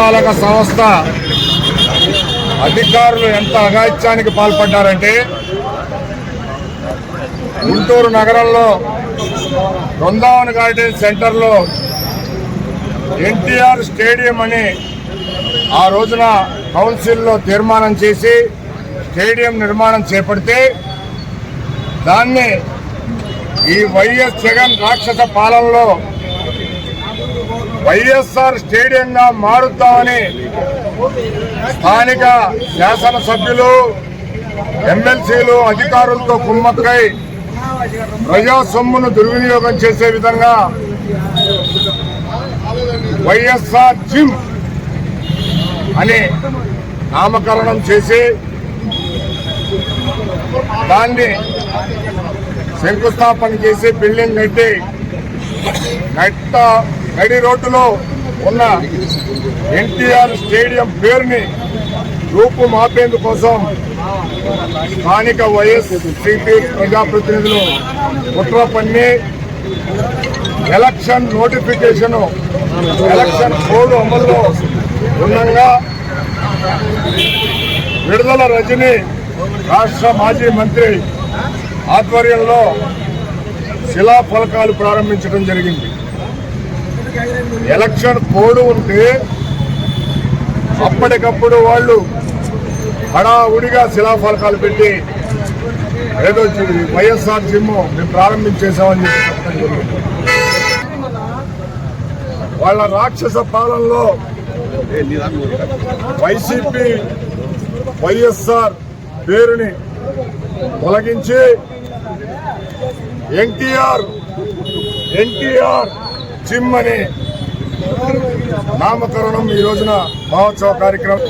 నగరపాలక సంస్థ అధికారులు ఎంత అఘాయిత్యానికి పాల్పడ్డారంటే గుంటూరు నగరంలో బృందావన్ గార్డెన్ సెంటర్లో ఎన్టీఆర్ స్టేడియం అని ఆ రోజున కౌన్సిల్లో తీర్మానం చేసి స్టేడియం నిర్మాణం చేపడితే దాన్ని ఈ వైఎస్ జగన్ రాక్షస పాలనలో వైఎస్ఆర్ స్టేడియంగా మారుద్దామని స్థానిక శాసనసభ్యులు ఎమ్మెల్సీలు అధికారులతో కుమ్మక్కై ప్రజా సొమ్మును దుర్వినియోగం చేసే విధంగా వైఎస్ఆర్ జిమ్ అని నామకరణం చేసి దాన్ని శంకుస్థాపన చేసి బిల్డింగ్ కట్టి నట్ట నడి రోడ్డులో ఉన్న ఎన్టీఆర్ స్టేడియం పేరుని రూపు మాపేందుకోసం స్థానిక వైఎస్సీపీ ప్రజాప్రతినిధులు కుట్ర పన్ని ఎలక్షన్ నోటిఫికేషన్ ఎలక్షన్ కోడ్ అమల్లో ఉండగా విడుదల రజని రాష్ట్ర మాజీ మంత్రి ఆధ్వర్యంలో శిలాఫలకాలు ప్రారంభించడం జరిగింది. ఎలక్షన్ కోడ్ ఉంటే అప్పటికప్పుడు వాళ్ళు హడావుడిగా శిలాఫలకాలు పెట్టి ఏదో వైఎస్ఆర్ జిమ్ మేము ప్రారంభించేసామని చెప్పి వాళ్ళ రాక్షస పాలనలో వైసీపీ వైఎస్ఆర్ పేరుని తొలగించి ఎన్టీఆర్ ఎన్టీఆర్ జిమ్ అనే నామకరణం ఈ రోజున మహోత్సవ కార్యక్రమం.